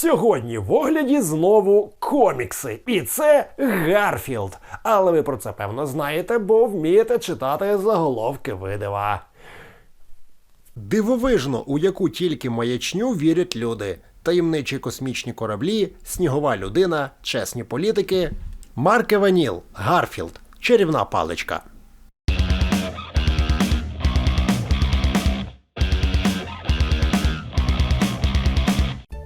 Сьогодні в огляді знову комікси, і це Гарфілд. Але ви про це певно знаєте, бо вмієте читати заголовки видива. Дивовижно, у яку тільки маячню вірять люди. Таємничі космічні кораблі, снігова людина, чесні політики. Марк Еваніл, Гарфілд, чарівна паличка.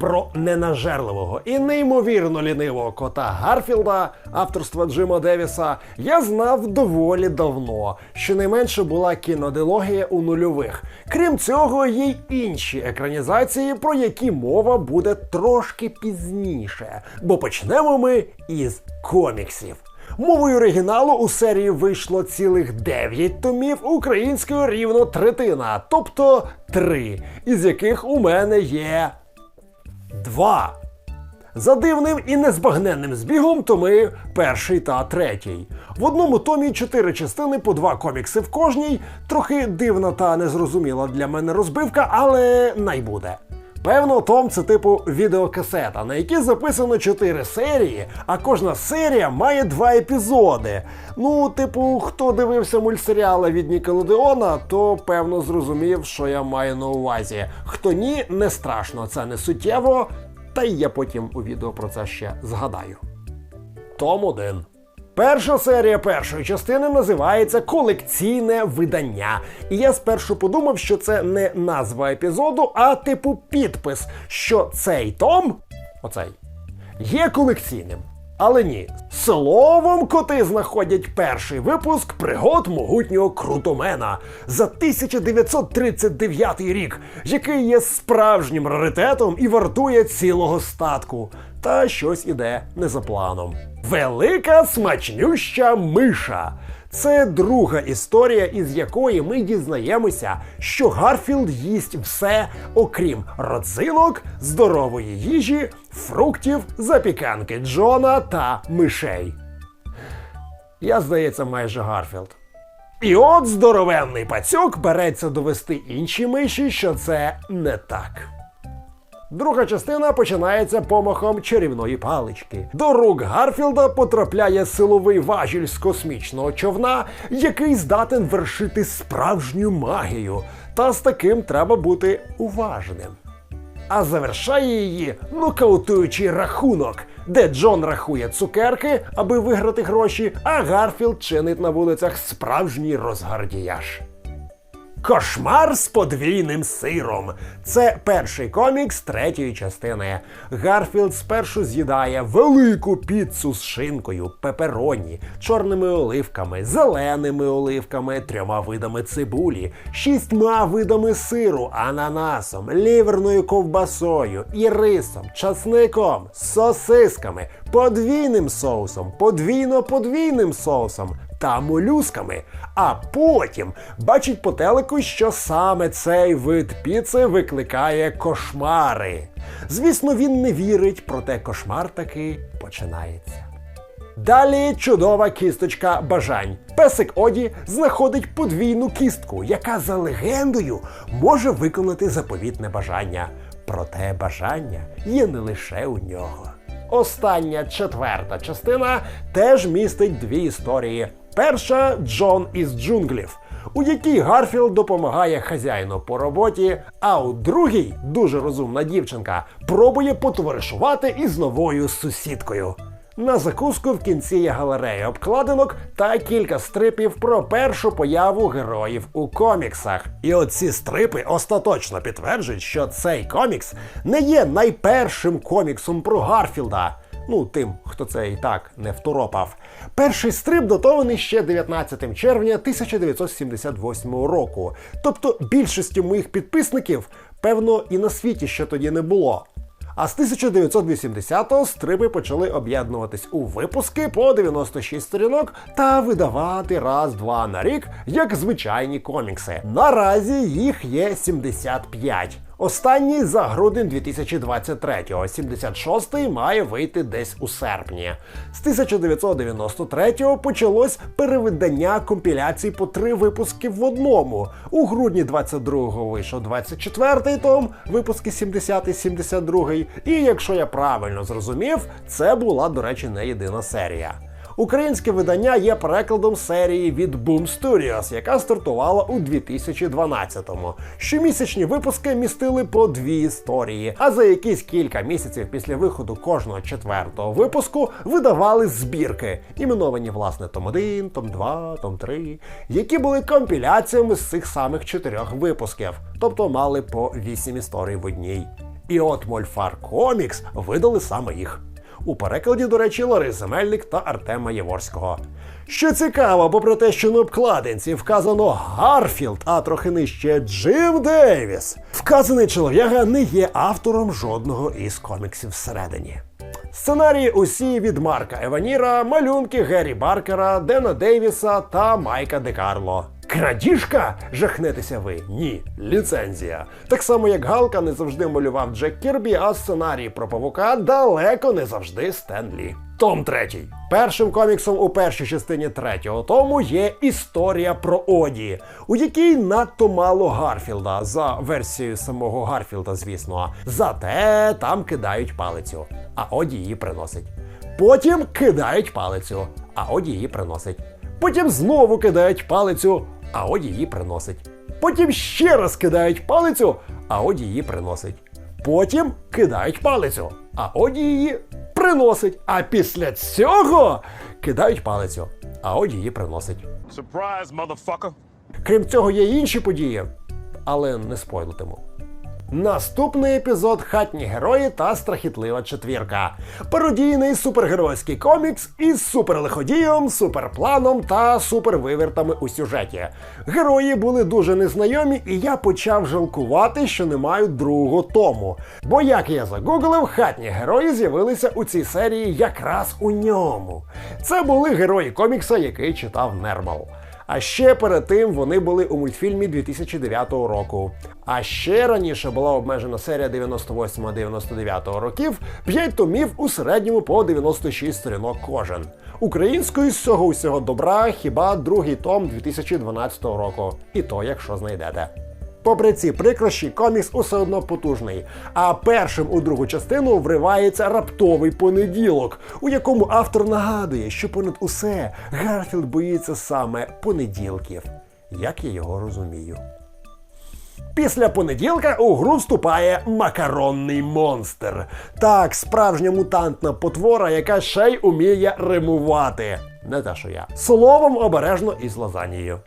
Про ненажерливого і неймовірно лінивого кота Гарфілда авторства Джима Девіса я знав доволі давно. Щонайменше була кінодилогія у нульових. Крім цього, є й інші екранізації, про які мова буде трошки пізніше. Бо почнемо ми із коміксів. Мовою оригіналу у серії вийшло цілих 9 томів, українською рівно третина, тобто 3, із яких у мене є Два. За дивним і незбагненним збігом томи перший та третій. В одному томі чотири частини по два комікси в кожній. Трохи дивна та незрозуміла для мене розбивка, але найбуде. Певно, том це типу відеокасета, на якій записано чотири серії, а кожна серія має два епізоди. Ну, типу, хто дивився мультсеріали від Нікелодеона, то певно зрозумів, що я маю на увазі. Хто ні, не страшно, це не суттєво. Та й я потім у відео про це ще згадаю. Том 1. Перша серія першої частини називається Колекційне видання. І я спершу подумав, що це не назва епізоду, а типу підпис, що цей том, оцей, є колекційним. Але ні, словом коти знаходять перший випуск пригод могутнього крутомена за 1939 рік, який є справжнім раритетом і вартує цілого статку. Та щось іде не за планом. Велика смачнюща миша. Це друга історія, із якої ми дізнаємося, що Гарфілд їсть все, окрім родзинок, здорової їжі, фруктів, запіканки Джона та мишей. Я, здається, майже Гарфілд. І от здоровенний пацюк береться довести інші миші, що це не так. Друга частина починається помахом чарівної палички. До рук Гарфілда потрапляє силовий важіль з космічного човна, який здатен вершити справжню магію. Та з таким треба бути уважним. А завершає її нокаутуючий рахунок, де Джон рахує цукерки, аби виграти гроші, а Гарфілд чинить на вулицях справжній розгардіяж. Кошмар з подвійним сиром. Це перший комікс третьої частини. Гарфілд спершу з'їдає велику піцу з шинкою, пепероні, чорними оливками, зеленими оливками, трьома видами цибулі, шістьма видами сиру, ананасом, ліверною ковбасою, ірисом, часником, сосисками, подвійним соусом, подвійно-подвійним соусом та молюсками. А потім бачить по телеку, що саме цей вид піци викликає кошмари. Звісно, він не вірить, проте кошмар таки починається. Далі чудова кісточка бажань. Песик Оді знаходить подвійну кістку, яка за легендою може виконати заповітне бажання. Проте бажання є не лише у нього. Остання четверта частина теж містить дві історії. Перша Джон із джунглів, у якій Гарфілд допомагає хазяїну по роботі, а у другій дуже розумна дівчинка пробує потоваришувати із новою сусідкою. На закуску в кінці є галерея обкладинок та кілька стрипів про першу появу героїв у коміксах. І оці стрипи остаточно підтверджують, що цей комікс не є найпершим коміксом про Гарфілда. Ну, тим, хто це і так не второпав. Перший стрип датований ще 19 червня 1978 року. Тобто більшості моїх підписників, певно, і на світі ще тоді не було. А з 1980-го стрипи почали об'єднуватись у випуски по 96 сторінок та видавати раз-два на рік як звичайні комікси. Наразі їх є 75. Останній за грудень 2023-го, 76-й має вийти десь у серпні. З 1993-го почалось перевидання компіляцій по три випуски в одному. У грудні 22-го вийшов 24-й том, випуски 70-72. І якщо я правильно зрозумів, це була, до речі, не єдина серія. Українське видання є перекладом серії від Boom Studios, яка стартувала у 2012-му. Щомісячні випуски містили по дві історії, а за якісь кілька місяців після виходу кожного четвертого випуску видавали збірки, іменовані власне Том 1, Том 2, Том 3, які були компіляціями з цих самих чотирьох випусків, тобто мали по вісім історій в одній. І от Мольфар Комікс видали саме їх. У перекладі, до речі, Лариси Мельник та Артема Єворського. Що цікаво, попри те, що на обкладинці вказано Гарфілд, а трохи нижче Джим Дейвіс. Вказаний чолов'яга не є автором жодного із коміксів всередині. Сценарії усі від Марка Еваніра, малюнки Геррі Баркера, Дена Дейвіса та Майка Де Карло. Крадіжка? Жахнетеся ви? Ні, ліцензія. Так само як Галка не завжди малював Джек Кірбі, а сценарії про павука далеко не завжди Стен Лі. Том третій. Першим коміксом у першій частині третього тому є історія про Оді, у якій надто мало Гарфілда за версією самого Гарфілда, звісно. Зате там кидають палицю, а Оді її приносить. Потім кидають палицю, а Оді її приносить. Потім знову кидають палицю, а Оді її приносить. Потім ще раз кидають палицю, а Оді її приносить. Потім кидають палицю, а Оді її приносить. А після цього кидають палицю, а Оді її приносить. Surprise. Крім цього, є інші події, але не спойлитиму. Наступний епізод Хатні герої та страхітлива четвірка. Пародійний супергеройський комікс із суперлиходієм, суперпланом та супервивертами у сюжеті. Герої були дуже незнайомі, і я почав жалкувати, що не маю другого тому. Бо як я загуглив, хатні герої з'явилися у цій серії якраз у ньому. Це були герої комікса, який читав Нермал. А ще перед тим вони були у мультфільмі 2009 року. А ще раніше була обмежена серія 98-99 років, 5 томів у середньому по 96 сторінок кожен. Українською з цього усього добра хіба другий том 2012 року. І то, якщо знайдете. Попри ці прикрощі, комікс усе одно потужний. А першим у другу частину вривається раптовий понеділок, у якому автор нагадує, що понад усе Гарфілд боїться саме понеділків. Як я його розумію. Після понеділка у гру вступає макаронний монстр. Так, справжня мутантна потвора, яка ще й уміє римувати. Не те, що я. Словом обережно із лазанією.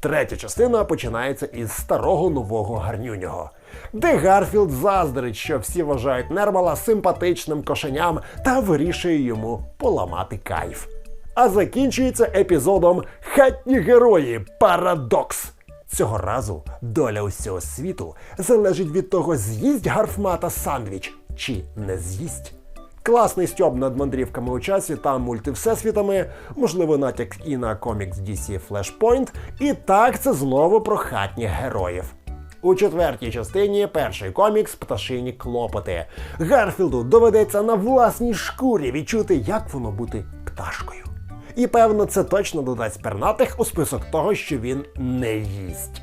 Третя частина починається із старого нового гарнюнього, де Гарфілд заздрить, що всі вважають Нермала симпатичним кошеням та вирішує йому поламати кайф. А закінчується епізодом Хатні герої Парадокс. Цього разу доля усього світу залежить від того, з'їсть Гарфмата сандвіч чи не з'їсть. Класний стьоб над мандрівками у часі та мультивсесвітами, можливо, натяк і на комікс DC Flashpoint. І так це знову про хатніх героїв. У четвертій частині перший комікс Пташині клопоти. Гарфілду доведеться на власній шкурі відчути, як воно бути пташкою. І певно, це точно додасть пернатих у список того, що він не їсть.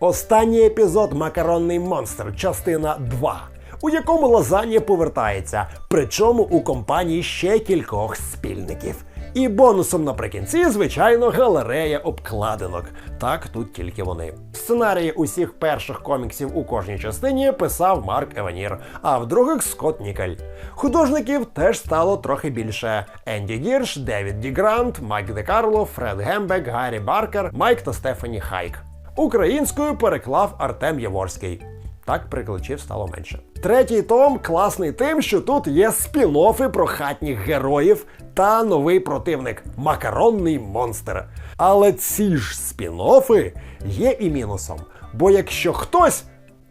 Останній епізод Макаронний монстр, частина 2, у якому лазанія повертається, причому у компанії ще кількох спільників. І бонусом наприкінці, звичайно, галерея обкладинок. Так, тут тільки вони. Сценарії усіх перших коміксів у кожній частині писав Марк Еванір, а в других Скотт Нікель. Художників теж стало трохи більше: Енді Гірш, Девід Ді Грант, Майк Де Карло, Фред Гембек, Гаррі Баркер, Майк та Стефані Хайк. Українською переклав Артем Яворський. Так прикличів стало менше. Третій том класний тим, що тут є спін-оффи про хатніх героїв та новий противник макаронний монстр. Але ці ж спін-оффи є і мінусом. Бо якщо хтось,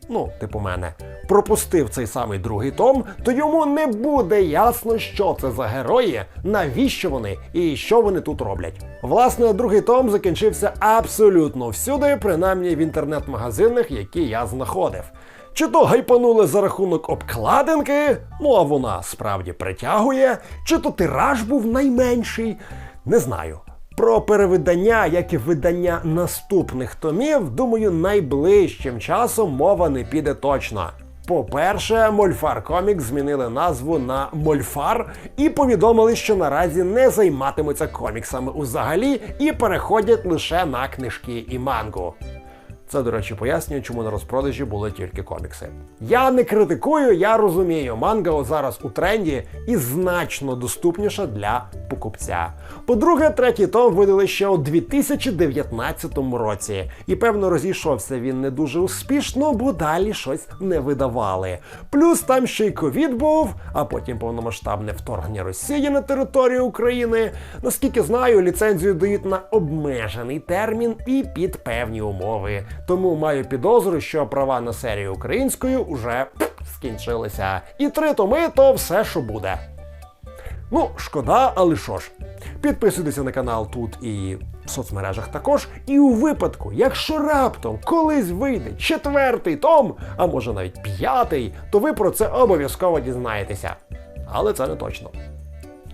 ну, типу мене, пропустив цей самий другий том, то йому не буде ясно, що це за герої, навіщо вони і що вони тут роблять. Власне, другий том закінчився абсолютно всюди, принаймні в інтернет-магазинах, які я знаходив. Чи то гайпанули за рахунок обкладинки, ну а вона справді притягує, чи то тираж був найменший, не знаю. Про перевидання, як і видання наступних томів, думаю, найближчим часом мова не піде точно. По-перше, Мольфар Комікс змінили назву на Мольфар і повідомили, що наразі не займатимуться коміксами взагалі і переходять лише на книжки і мангу. Це, до речі, пояснює, чому на розпродажі були тільки комікси. Я не критикую, я розумію, манга зараз у тренді і значно доступніша для покупця. По-друге, третій том видали ще у 2019 році, і певно розійшовся він не дуже успішно, бо далі щось не видавали. Плюс там ще й ковід був, а потім повномасштабне вторгнення Росії на територію України. Наскільки знаю, ліцензію дають на обмежений термін і під певні умови. Тому маю підозру, що права на серію українською уже скінчилися. І три томи то все, що буде. Ну, шкода, але що ж. Підписуйтеся на канал тут і в соцмережах також. І у випадку, якщо раптом колись вийде четвертий том, а може навіть п'ятий, то ви про це обов'язково дізнаєтеся. Але це не точно.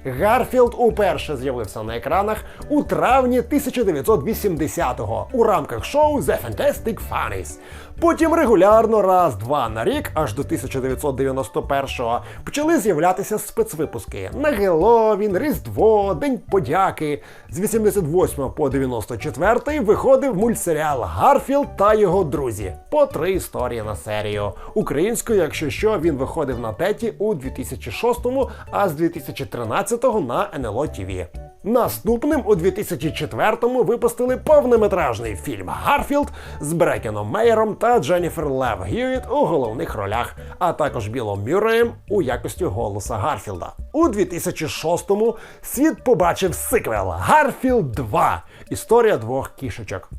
Гарфілд уперше з'явився на екранах у травні 1980-го у рамках шоу The Fantastic Funnies. Потім регулярно раз-два на рік, аж до 1991-го, почали з'являтися спецвипуски на Геловін, Різдво, День подяки. З 88 по 94 виходив мультсеріал Гарфілд та його друзі. По три історії на серію. Українською, якщо що, він виходив на теті у 2006-му, а з 2013-го на НЛО ТВ. Наступним у 2004-му випустили повнометражний фільм Гарфілд з Брекеном Мейером та Дженніфер Лев Гьюіт у головних ролях, а також Білом Мюрреєм у якості голоса Гарфілда. У 2006-му світ побачив сиквел Гарфілд 2 Історія двох кішечок.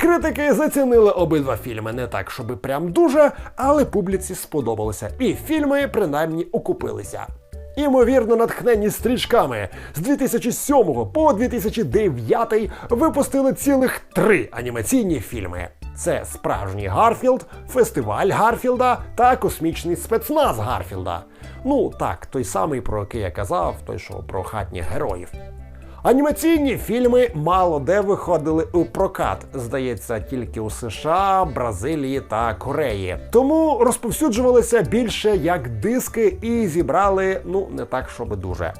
Критики зацінили обидва фільми не так, щоби прям дуже, але публіці сподобалося, і фільми принаймні окупилися. Імовірно, натхнені стрічками з 2007 по 2009 випустили цілих три анімаційні фільми: це справжній Гарфілд, фестиваль Гарфілда та космічний спецназ Гарфілда. Ну так, той самий, про який я казав, той що про хатніх героїв. Анімаційні фільми мало де виходили у прокат, здається, тільки у США, Бразилії та Кореї. Тому розповсюджувалися більше як диски і зібрали ну не так, щоб дуже.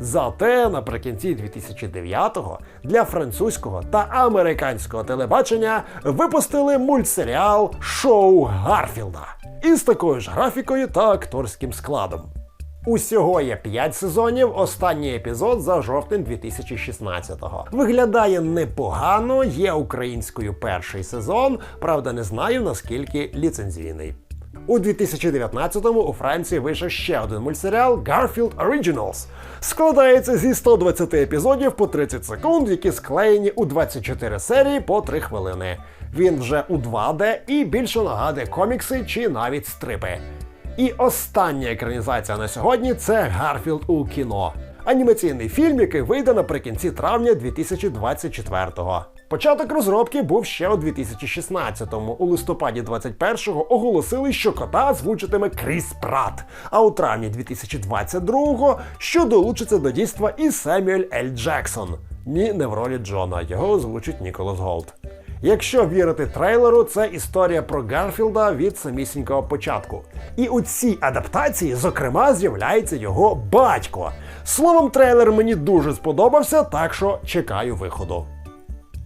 Зате наприкінці 2009-го для французького та американського телебачення випустили мультсеріал Шоу Гарфілда із такою ж графікою та акторським складом. Усього є 5 сезонів. Останній епізод за жовтень 2016-го. Виглядає непогано, є українською перший сезон, правда, не знаю наскільки ліцензійний. У 2019-му у Франції вийшов ще один мультсеріал Garfield Originals. Складається зі 120 епізодів по 30 секунд, які склеєні у 24 серії по 3 хвилини. Він вже у 2D і більше нагадує комікси чи навіть стрипи. І остання екранізація на сьогодні це Гарфілд у кіно. Анімаційний фільм, який вийде наприкінці травня 2024-го. Початок розробки був ще у 2016-му. У листопаді 21-го оголосили, що кота звучитиме Кріс Прат. А у травні 2022-го, що долучиться до дійства і Семюель Ель Джексон. Ні, не в ролі Джона, його озвучить Ніколас Голд. Якщо вірити трейлеру, це історія про Гарфілда від самісінького початку. І у цій адаптації, зокрема, з'являється його батько. Словом, трейлер мені дуже сподобався, так що чекаю виходу.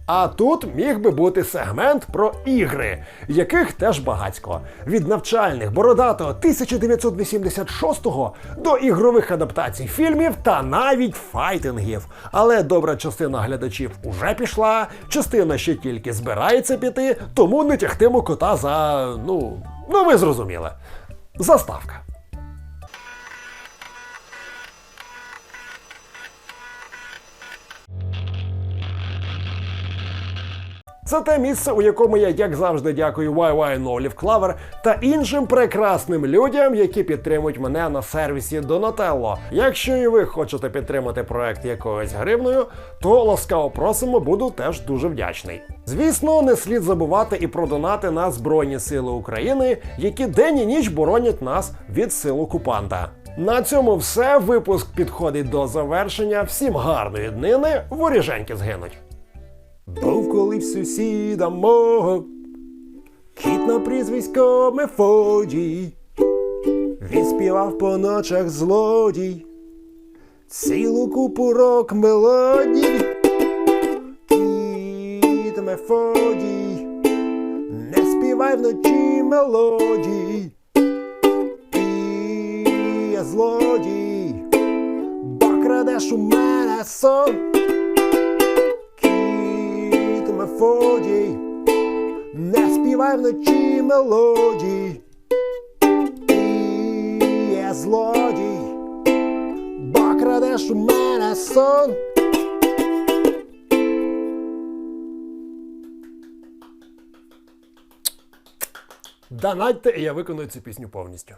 А тут міг би бути сегмент про ігри, яких теж багатько. Від навчальних бородатого 1986-го до ігрових адаптацій фільмів та навіть файтингів. Але добра частина глядачів уже пішла, частина ще тільки збирається піти, тому не тягтиму кота за. ну, ну ви зрозуміли. Заставка. Це те місце, у якому я, як завжди, дякую YY Нолів Клавер та іншим прекрасним людям, які підтримують мене на сервісі Donatello. Якщо і ви хочете підтримати проект якоюсь гривною, то ласкаво просимо, буду теж дуже вдячний. Звісно, не слід забувати і про донати на Збройні Сили України, які день і ніч боронять нас від сил окупанта. На цьому все. Випуск підходить до завершення. Всім гарної днини, воріженьки згинуть. Був колись сусіда мого, кіт на прізвисько Мефодій. Він співав по ночах злодій, цілу купу рок мелодій. Кіт Мефодій, не співай вночі мелодій. Ти є злодій, бо крадеш у мене сон. Кіт Мефодій, не співай вночі мелодій. Ти є злодій, бо крадеш у мене сон. Донатьте, і я виконую цю пісню повністю.